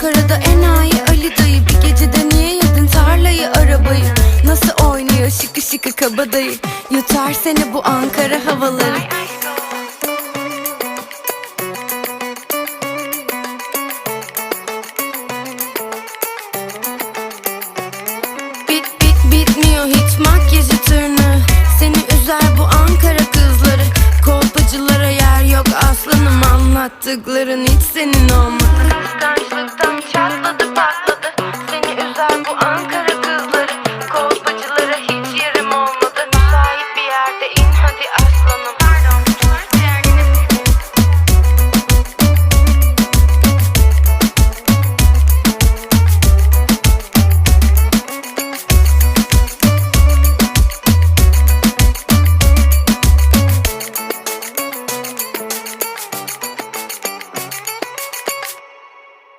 Ankara'da enayi Ali dayı. Bir gecede niye yedin tarlayı arabayı? Nasıl oynuyor şıkı şıkı kabadayı? Yutar seni bu Ankara havaları. Bit bit bitmiyor hiç makyajı tırnağı. Seni üzer bu Ankara kızları. Kolpacılara yer yok aslanım. Anlattıkların hiç senin olmadı the